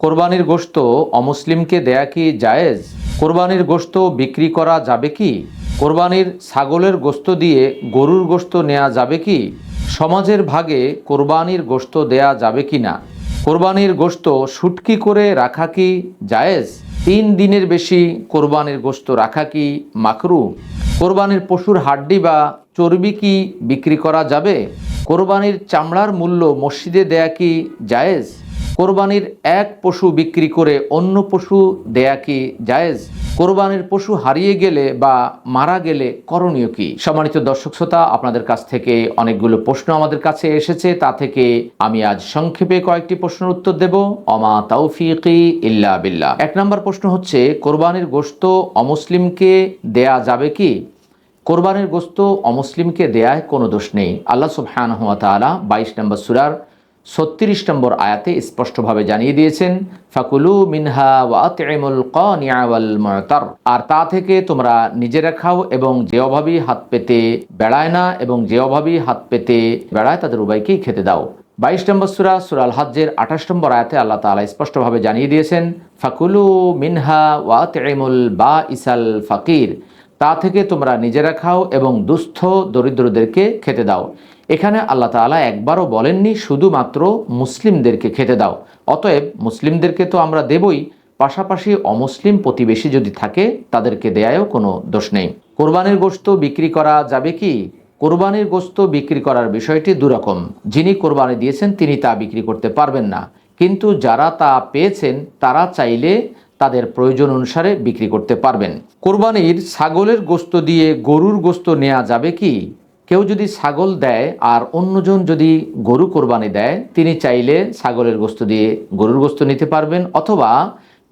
কোরবানির গোশত অমুসলিমকে দেয়া কি জায়েজ? কোরবানির গোশত বিক্রি করা যাবে কি? কোরবানির ছাগলের গোশত দিয়ে গরুর গোশত নেওয়া যাবে কি? সমাজের ভাগে কোরবানির গোশত দেয়া যাবে কি না? কোরবানির গোশত শুটকি করে রাখা কি জায়েজ? তিন দিনের বেশি কোরবানির গোশত রাখা কি মাকরু কোরবানির পশুর হাড্ডি বা চর্বি কি বিক্রি করা যাবে? কোরবানির চামড়ার মূল্য মসজিদে দেয়া কি জায়েজ? কোরবানির এক পশু বিক্রি করে অন্য পশু দেয়া কি জায়েজ? কোরবানির পশু হারিয়ে গেলে বা মারা গেলে করণীয় কি? সম্মানিত দর্শক শ্রোতা, আপনাদের কাছ থেকে অনেকগুলো প্রশ্ন আমাদের কাছে এসেছে। তা থেকে আমি আজ সংক্ষেপে কয়েকটি প্রশ্নের উত্তর দেব। অমা তাওফিকি ইল্লা বিল্লাহ। এক নম্বর প্রশ্ন হচ্ছে, কোরবানির গোশত অমুসলিমকে দেয়া যাবে কি? কোরবানির গোস্ত অমুসলিমকে দেয়ায় কোনো দোষ নেই। আল্লাহ সুবহান হুয়া তাআলা বাইশ নম্বর সুরার ছত্রিশ নম্বর আয়াতে স্পষ্টভাবে জানিয়ে দিয়েছেন, ফাকুলু মিনহা ওয়াতিমুল ওয়াল মুতার। আর তা থেকে তোমরা নিজেরা খাও এবং যে অভাবী হাত পেতে বেড়ায় না এবং যে অভাবী হাত পেতে বেড়ায় তাদের উভয়কেই খেতে দাও। বাইশ নম্বর সুরা সুরাল হাজ্জের আঠাশ নম্বর আয়াতে আল্লাহ তাআলা স্পষ্টভাবে জানিয়ে দিয়েছেন, ফাকুলু মিনহা ওয়াতিমুল বা ইসাল ফাকির। তা থেকে তোমরা নিজেরা খাও এবং দুস্থ দরিদ্রদেরকে খেতে দাও। এখানে আল্লাহ তাআলা একবারও বলেননি, শুধুমাত্র মুসলিমদেরকে খেতে দাও। অতএব মুসলিমদেরকে তো আমরা দেবই, পাশাপাশি অমুসলিম প্রতিবেশী যদি থাকে, তাদেরকে দেয়ায়ও কোনো দোষ নেই। কোরবানির গোস্ত বিক্রি করা যাবে কি? কোরবানির গোস্ত বিক্রি করার বিষয়টি দুরকম। যিনি কোরবানি দিয়েছেন, তিনি তা বিক্রি করতে পারবেন না। কিন্তু যারা তা পেয়েছেন, তারা চাইলে তাদের প্রয়োজন অনুসারে বিক্রি করতে পারবেন। কোরবানির ছাগলের গোস্ত দিয়ে গরুর গোস্ত নেওয়া যাবে কি? কেউ যদি ছাগল দেয় আর অন্যজন যদি গরু কোরবানি দেয়, তিনি চাইলে ছাগলের গোস্ত দিয়ে গরুর গোস্ত নিতে পারবেন, অথবা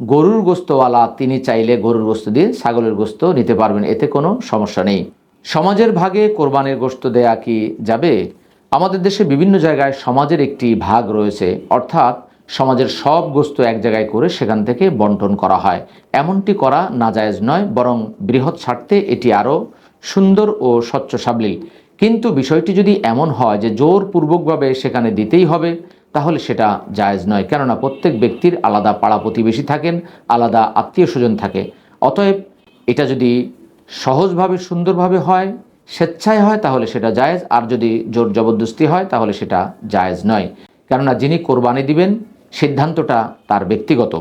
গরুর গোস্তওয়ালা তিনি চাইলে গরুর গোস্ত দিয়ে ছাগলের গোস্ত নিতে পারবেন, এতে কোনো সমস্যা নেই। সমাজের ভাগে কোরবানির গোস্ত দেয়া কি যাবে? আমাদের দেশে বিভিন্ন জায়গায় সমাজের একটি ভাগ রয়েছে, অর্থাৎ সমাজের সব গোস্ত এক জায়গায় করে সেখান থেকে বন্টন করা হয়। এমনটি করা নাজায়েজ নয়, বরং বৃহৎ স্বার্থে এটি আরও সুন্দর ও স্বচ্ছ সাবলীল। কিন্তু বিষয়টি যদি এমন হয় যে জোরপূর্বকভাবে সেখানে দিতেই হবে, তাহলে সেটা জায়েজ নয়। কেননা প্রত্যেক ব্যক্তির আলাদা পাড়া প্রতিবেশী থাকেন, আলাদা আত্মীয় স্বজন থাকে। অতএব এটা যদি সহজভাবে, সুন্দরভাবে হয়, স্বেচ্ছায় হয়, তাহলে সেটা জায়েজ। আর যদি জোর জবরদস্তি হয়, তাহলে সেটা জায়েজ নয়। কেননা যিনি কোরবানি দিবেন, সিদ্ধান্তটা তার ব্যক্তিগত।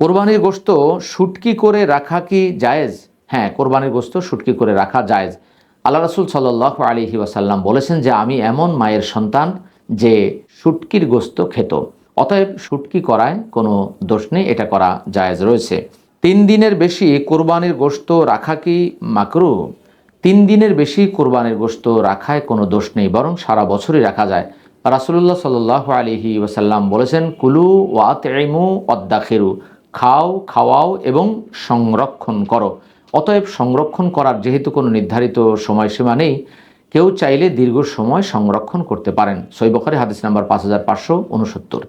কোরবানির গোস্ত শুটকি করে রাখা কি জায়েজ? হ্যাঁ কোরবানির গোস্ত শুটকি করে রাখা জায়েজ। আল্লাহ রসুল সাল্লাহ আলিহি ওয়াসাল্লাম বলেছেন যে আমি এমন মায়ের সন্তান যে শুটকির গোস্ত খেত। অতএব শুটকি করায় কোনো দোষ নেই, এটা করা জায়েজ রয়েছে। তিন দিনের বেশি কোরবানির গোস্ত রাখা কি মাকরু তিন দিনের বেশি কোরবানির গোস্ত রাখায় কোনো দোষ নেই, বরং সারা বছরই রাখা যায়। রাসুল্লাহ সাল্লাহ আলিহি ওয়াসাল্লাম বলেছেন, কুলু ওয়াতেমু অদ্দাখেরু খাও, খাওয়াও এবং সংরক্ষণ করো। অতএব সংরক্ষণ করার যেহেতু কোনো নির্ধারিত সময়সীমা নেই, কেউ চাইলে দীর্ঘ সময় সংরক্ষণ করতে পারেন। সৈবখারি হাদিস নাম্বার পাঁচ হাজার পাঁচশো উনসত্তর।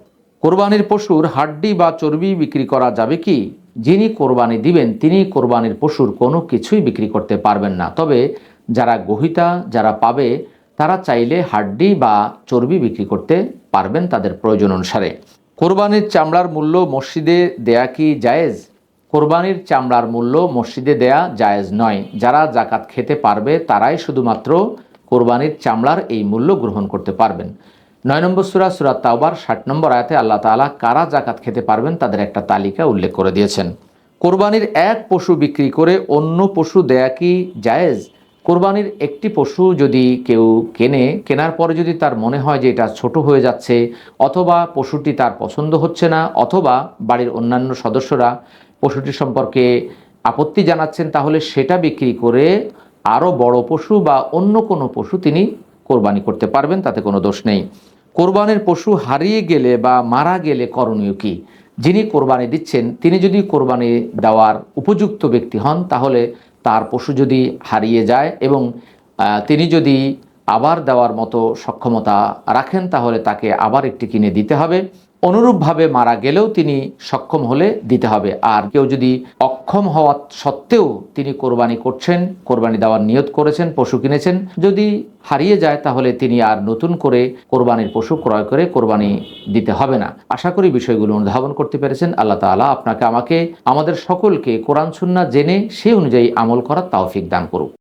কোরবানির পশুর হাড্ডি বা চর্বি বিক্রি করা যাবে কি? যিনি কোরবানি দিবেন, তিনি কোরবানির পশুর কোনো কিছুই বিক্রি করতে পারবেন না। তবে যারা গহিতা, যারা পাবে, তারা চাইলে হাড্ডি বা চর্বি বিক্রি করতে পারবেন তাদের প্রয়োজন অনুসারে। কোরবানির চামড়ার মূল্য মসজিদে দেয়া কি জায়েজ? কোরবানির চামড়ার মূল্য মসজিদে দেয়া জায়েজ নয়। যারা জাকাত খেতে পারবে, তারাই শুধুমাত্র কোরবানির চামড়ার এই মূল্য গ্রহণ করতে পারবেন। নয় নম্বর সুরা সুরা তাওবার, ষাট নম্বর আয়াতে আল্লাহ তাআলা কারা জাকাত খেতে পারবেন তাদের একটা তালিকা উল্লেখ করে দিয়েছেন। কোরবানির এক পশু বিক্রি করে অন্য পশু দেয়া কি জায়েজ? কোরবানির একটি পশু যদি কেউ কেনে, কেনার পরে যদি তার মনে হয় যে এটা ছোট হয়ে যাচ্ছে, অথবা পশুটি তার পছন্দ হচ্ছে না, অথবা বাড়ির অন্যান্য সদস্যরা পশুটি সম্পর্কে আপত্তি জানাচ্ছেন, তাহলে সেটা বিক্রি করে আরও বড় পশু বা অন্য কোনো পশু তিনি কোরবানি করতে পারবেন, তাতে কোনো দোষ নেই। কোরবানির পশু হারিয়ে গেলে বা মারা গেলে করণীয় কি? যিনি কোরবানি দিচ্ছেন, তিনি যদি কোরবানি দেওয়ার উপযুক্ত ব্যক্তি হন, তাহলে তার পশু যদি হারিয়ে যায় এবং তিনি যদি আবার দেওয়ার মতো সক্ষমতা রাখেন, তাহলে তাকে আবার একটি কিনে দিতে হবে। অনুরূপভাবে মারা গেলেও তিনি সক্ষম হলে দিতে হবে। আর কেউ যদি অক্ষম হওয়া সত্ত্বেও তিনি কোরবানি করছেন, কোরবানি দেওয়ার নিয়ত করেছেন, পশু কিনেছেন, যদি হারিয়ে যায় তাহলে তিনি আর নতুন করে কোরবানির পশু ক্রয় করে কোরবানি দিতে হবে না। আশা করি বিষয়গুলো অনুধাবন করতে পেরেছেন। আল্লাহ তাআলা আপনাকে, আমাকে, আমাদের সকলকে কোরআন, সুন্নাহ জেনে সেই অনুযায়ী আমল করার তৌফিক দান করুক।